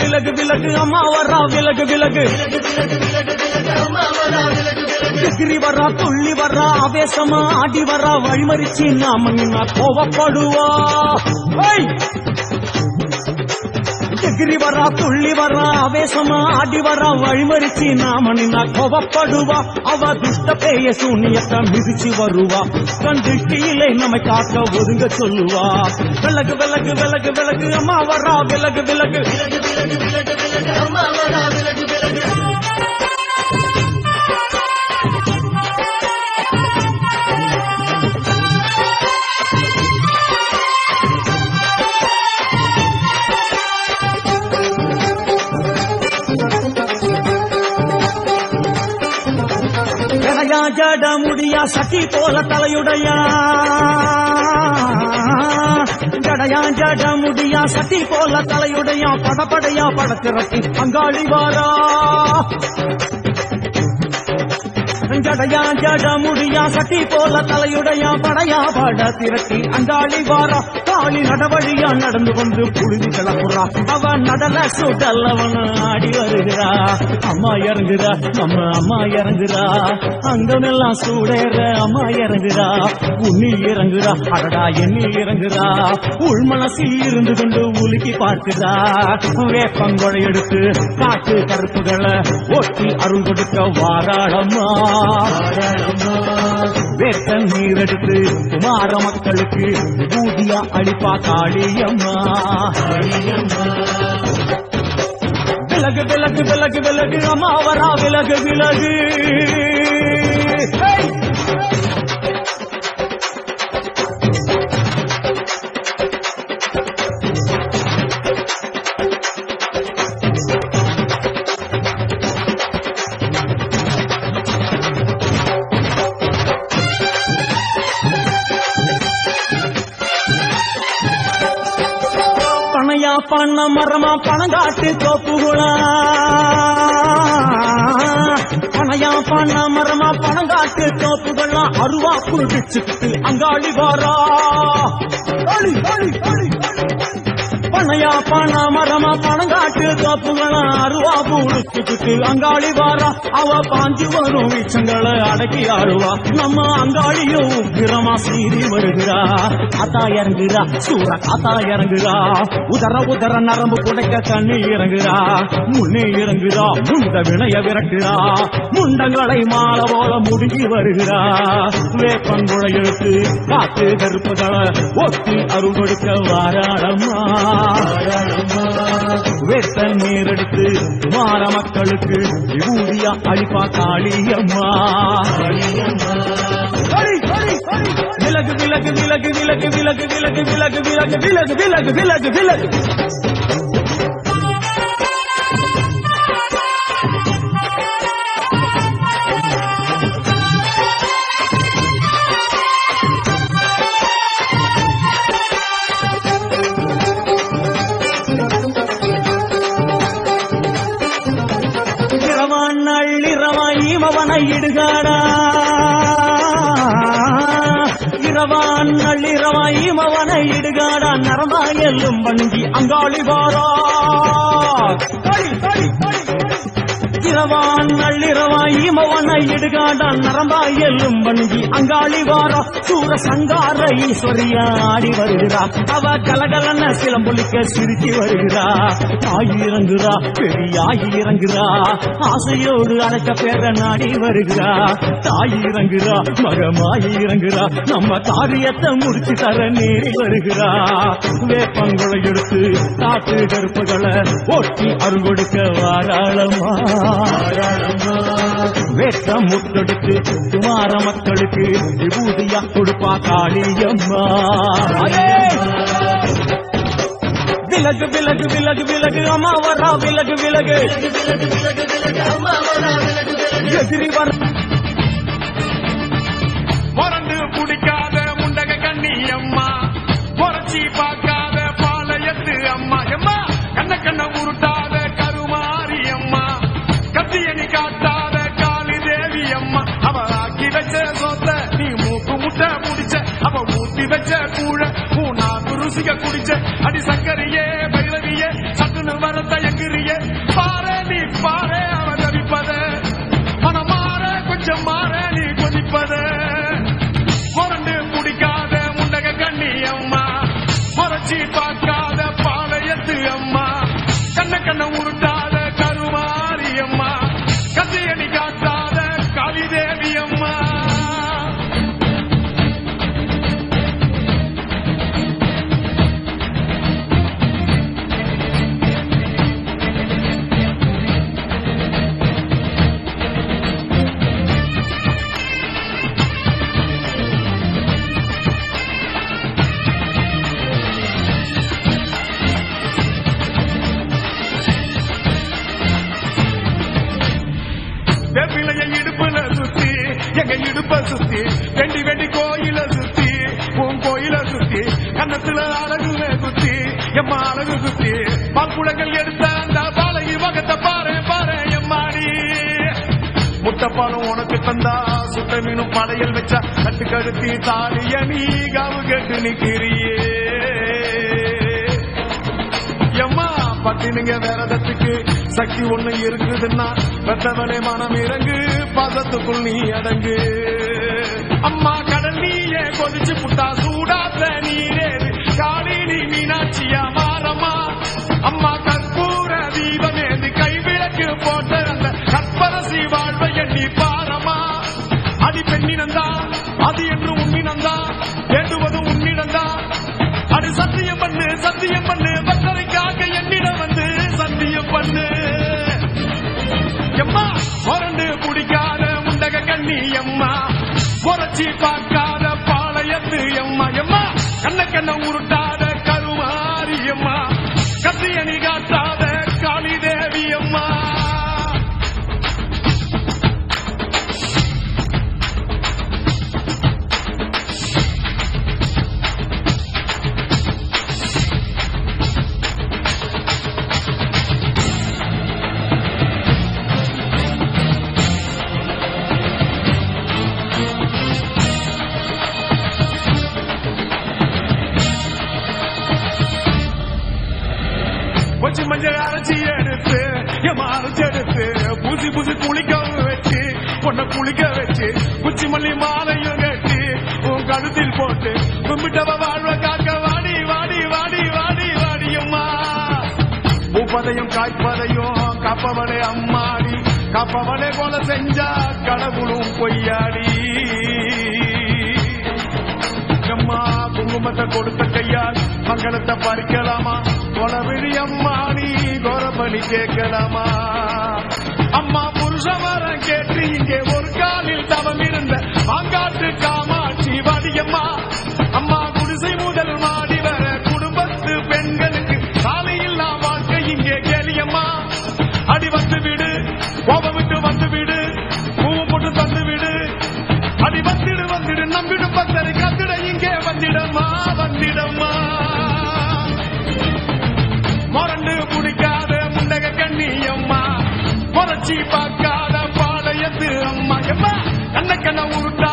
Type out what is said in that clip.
விலகு விலகு அம்மா வரா விலகு விலகு. டிகிரி வரா துள்ளி வரா ஆவேசமா ஆடி வரா வழிமறிச்சு நாம நின்னா கோவப்படுவா. எகிரி வரா துள்ளி வரா ஆவேசமா ஆடி வரா வழிமறிச்சு நாம நின்னா கோவப்படுவா. அவ துஷ்ட பேய சூனியத்தை மிதிச்சு வருவா. கண் திருஷ்டியிலே நம்மை காக்க ஒதுங்க சொல்லுவா. விலகு விலகு விலகு விலகு அம்மா வரா விலகு. விலகு விலகு விலகு விலகு அம்மா வரா விலகு விலகு. ஜடயா ஜட முடியா சட்டி போல தலையுடையா? ஜடையா ஜட முடியா சட்டி போல தலையுடையா? படப்படையா படத்திரட்டி பங்காளி வாரா? ஜடயா ஜட முடியா சட்டி போல தலையுடையா படையா பாட திரட்டி அங்காளி வாரா காளி நடவழியா நடந்து வந்து புழுதி கிளப்புறா அவ நடல சுடல் அவன் ஆடி வருகிறா. அம்மா இறங்குறா நம்ம அம்மா இறங்குறா. அங்கமெல்லாம் சூடேற அம்மா இறங்குறா. உன்னி இறங்குறா அடடா எண்ணி இறங்குறா. உள் மனசில் இருந்து கொண்டு உலுக்கி பார்க்குறா. வேப்பங்கொடை எடுத்து காட்டு கருப்புகளை ஒட்டி அருள் கொடுக்க வாராளம்மா. வேட்ட நீரெடுத்து குமார மக்களுக்கு ஊதியா அளிப்பா காளியம்மா விலகு விலகு விலகு விலகு அம்மா வரா விலகு விலகு. பண்ண மரமா பணம் காட்டு தோப்புகுளா? பணையா பண்ண மரமா பணம் காட்டு தோப்புகள்லாம் அருவா குளிச்சுட்டு அங்காளி வாரா. பண்ணையா அடி, அடி, அடி. பனையா பண மரமா பணங்காட்டு தோப்புகளா அருவா புடிச்சுக்கிட்டு அங்காளி வாரா அவ பாஞ்சு வரும் வீச்சங்களை அடக்கி ஆடுவா நம்ம அங்காளியும் உக்கிரமா சீறி வருகிறா. காத்தா இறங்குறா சூற காத்தா இறங்குறா. உதர உதர நரம்பு குடைக்க தண்ணி இறங்குறா. முன்னே இறங்குறா முந்த வினைய விரட்டுறா முண்டங்களை மாலை போல முடுங்கி வருகிறா. வேப்பங்குழை எழுத்து காத்து கருப்புகளை ஒட்டி அருள் கொடுக்க வாராளம்மா. வேட்ட நீர் மாற மக்களுக்கு விபூதியா அழிப்பா காளியம்மா விலகு விலகு விலகு விலகு விலகு விலகு விலகு விலகு விலகு விலகு விலகு விலகு இளவான் நள்ளிரவாய் இமவனை இடுகாடான் நரமாயலும் வண்டி அங்காளி வாரா. நள்ளிரவான் நள்ளிரவாய் இமவனை இடுகாடா நரம்பாயல்லும் வண்டி அங்காளி வாரா. சூர சங்கார ஈஸ்வரியா ஆடி வருகிறா. அவ கலகலன சிலம்பொலிக்க சிரிச்சு வருகிறா. தாய் இறங்குறா பெரியாய் இறங்குறா. ஆசையோடு அழைக்க பேர நாடி வருகிறா. தாய் இறங்குறா மகமாய் இறங்குறா. நம்ம காரியத்தை முடிச்சு தர நேரி வருகிறா. வேப்பங்களை எடுத்து காட்டு கருப்புகளை ஒட்டி அருள் கொடுக்க வாராளமா வேட்டம் முத்தெடுத்து குமார மக்களுக்கு விபூதியா கொடுப்பா காளியம்மா. விலகு விலகு விலகு விலகு அம்மா வரா விலகு விலகு. எதிரி வர பொறந்து பிடிக்காத முண்டக கண்ணி அம்மா பொறச்சி ஊசிய குடிச்ச அடி சக்கரையே இடுப்ப சுத்தி வெண்டி வெண்டி கோயில சுத்தி உன் கோயில சுத்தி கன்னத்துல அழகுல குத்தி எம்மா அழகு சுத்தி பாக்குளங்கள் எடுத்த அந்த பாலகி வகத்தை பாரு பாரு எம்மாடி. முட்டப்பாலும் உனக்கு தந்தா சுட்ட மீனும் படையல் வச்சா கட்டு கழுத்தி தாலிய நீ காவு கட்டு நிக்கிறியே. பட்டினுங்க வேறதத்துக்கு சக்தி ஒண்ணு இருக்குதுன்னா பெத்தவனே மனம் இறங்கு பாசத்துக்குள் நீ அடங்கு. அம்மா கடல் நீயே கொதிச்சு புட்டா சூடாத்த நீரே காளி நீ மீனாட்சியா மாறம்மா. அம்மா கற்பூர தீபமேந்து கைவிளக்கு போட்ட அந்த கற்பரசி வாழ்வை எண்ணி பாரமா அடி பெண்ணினந்தா அது என்று உண்ணினந்தா வேண்டுவது உண்ணினந்தா அடி சத்தியம் பண்ணு சத்தியம் பண்ணு. புரட்சி பார்க்காத பாளையத்து எம்மா எம்மா? கண்ண கண்ண உருட்டாத கருமாரியம்மா கத்தியணிக என் புசி புசி பூசி பூசி குளிக்க வச்சு பொண்ணை குளிக்க வச்சு குச்சி மல்லி மாலையும் கட்டி உன் கழுத்தில் போட்டு கும்பிட்டவ வாழ்வ காக்க வாடி வாடி வாடி வாடி வாடியம்மா உப்பதையும் காய்ப்பதையும் காப்பவளே அம்மாடி காப்பவளே போல செஞ்சா கடவுளும் பொய்யாடி. அம்மா குங்குமத்தை கொடுத்த கையால் மங்களத்தை பறிக்கலாமா கொலவிழி அம்மா நீ கோரபலி கேட்கலாமா? அம்மா புருஷமரம் கேட்டு இங்கே ஒரு காலில் தவம் இருந்த மாங்காட்டு காமாட்சி வடியம்மா. அம்மா குடிசை முதல் மாடி வர குடும்பத்து பெண்களுக்கு சாலையில்லா வாழ்க்கை இங்கே கேளியம்மா அடி வந்து விடு கோபம் விட்டு வந்து விடு பூ போட்டு தந்து விடு. அடி வந்துடு வந்துடு நம்பிடும் அம்மா பார்க்காத பாளையத்து அம்மா. எம்மா கண்ண கண்ண ஊட்ட